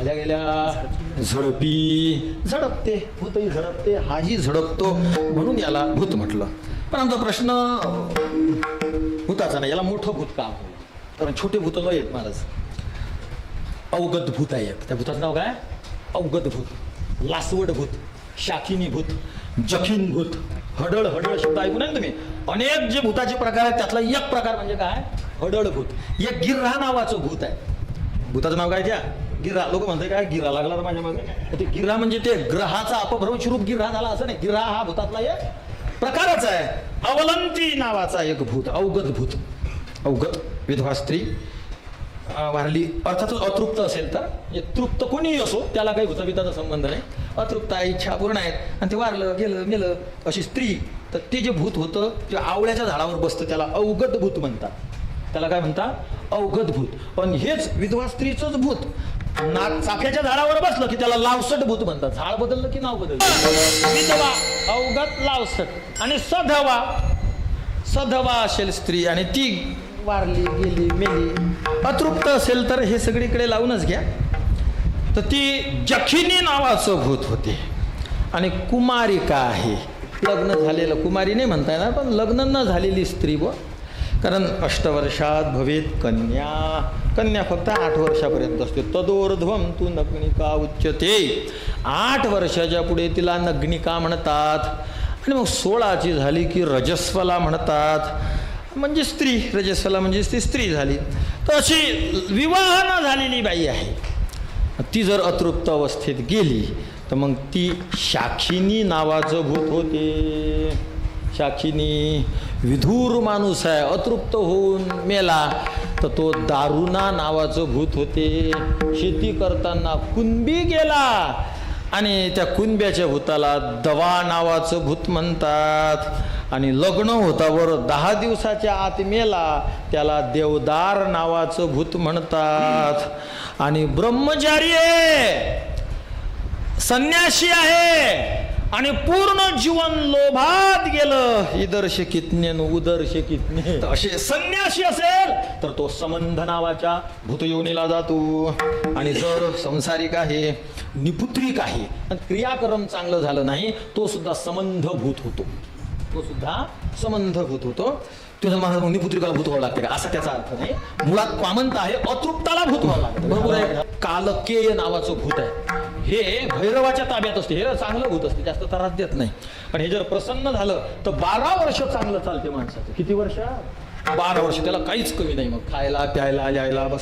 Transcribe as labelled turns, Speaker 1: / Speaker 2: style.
Speaker 1: आल्या गेल्या. झडपी. झडपते. भूतही झडपते. हाही झडपतो. म्हणून याला भूत म्हटलं. पण आमचा प्रश्न भूताचा नाही याला मोठं भूत का कारण छोटे भूत लय आहेत महाराज अवगत भूत आहे त्या भूताचं नाव काय? अवगत भूत. लासवड भूत. शाखिनी भूत. जखीन भूत. हडळ हडळ शब्द ऐकून नये तुम्ही? अनेक जे भूताचे प्रकार आहेत त्यातला एक प्रकार म्हणजे काय? हडळ भूत. एक गिर्हा नावाचं भूत आहे. भूताचं नाव काय त्या? गिरा लोक म्हणतात काय गिरा लागला तर माझ्या मागे? ते गिरा म्हणजे ते ग्रहाचा अपभ्रंश रूप गिरा झाला असं नाही. गिरा हा भूतातला एक प्रकारच आहे. अवलंती नावाचा एक भूत अवगत भूत. अवगत विधवा स्त्री. वारली अर्थातच अतृप्त असेल तर. म्हणजे तृप्त कोणीही असो त्याला काही भूतबिताचा संबंध नाही. अतृप्त आहे इच्छा पूर्ण आहेत आणि ते वारलं गेलं मेलं अशी स्त्री. तर ते जे भूत होतं ते आवळ्याच्या झाडावर बसतं त्याला अवगत भूत म्हणतात. त्याला काय म्हणतात? अवगत भूत. पण हेच विधवा स्त्रीचंच भूत. नाक चाफ्याच्या झाडावर बसलं की त्याला लावसट भूत म्हणतात. झाड बदललं की नाव बदललं? विधवा अवगत लावसट. आणि सधवा सधवा असेल स्त्री आणि ती वारली गेली मेली. अतृप्त असेल तर हे सगळीकडे लावूनच घ्या. तर ती जखिनी नावाचं भूत होते. आणि कुमारिका आहे. लग्न झालेलं कुमारी नाही म्हणता येणार पण लग्न न झालेली स्त्री व कारण अष्टवर्षात भवेत कन्या. कन्या फक्त आठ वर्षापर्यंत असते. तदोर्ध्वम तू नग्निका उच्चते आठ वर्षाच्या पुढे तिला नग्निका म्हणतात. आणि मग सोळाची झाली की रजस्वला म्हणतात. म्हणजे स्त्री. रजस्वला म्हणजे ती स्त्री झाली. तर अशी विवाह न झालेली बाई आहे. ती जर अतृप्त अवस्थेत गेली तर मग ती शाक्षिनी नावाचं भूत होते. शाखिनी विधूर माणूस आहे अतृप्त होऊन मेला. तर तो दारुणा नावाचं भूत होते. शेती करताना कुणबी गेला. आणि त्या कुणब्याच्या भूताला दवा नावाचं भूत म्हणतात. आणि लग्न होतावर दहा दिवसाच्या आत मेला. त्याला देवदार नावाचं भूत म्हणतात. आणि ब्रह्मचारी आहे. संन्यासी आहे. आणि पूर्ण जीवन लोभात गेलं. इदर्श कितने न उदर्श कितने. असे संन्यासी असेल तर तो संबंध नावाच्या भूतयोनीला जातो. आणि जर संसारिक आहे निपुत्रिक आहे क्रियाक्रम चांगलं झालं नाही तो सुद्धा संबंध भूत होतो. तो सुद्धा संबंध भूत होतो. तुझ्या महाराज मग निपुत्रिकाला भूत व्हावं लागते का? असा त्याचा अर्थ नाही. मुळात पामंत आहे अतृप्ताला भूत व्हावं लागतं. बरोबर आहे कालकेय नावाचं भूत आहे. हे भैरवाच्या ताब्यात असते. हे चांगलं भूत असते. जास्त त्रास देत नाही. पण हे जर प्रसन्न झालं तर बारा वर्ष चांगलं चालते माणसाचं. किती वर्ष? बारा वर्ष. त्याला काहीच कमी नाही. मग खायला प्यायला यायला बस.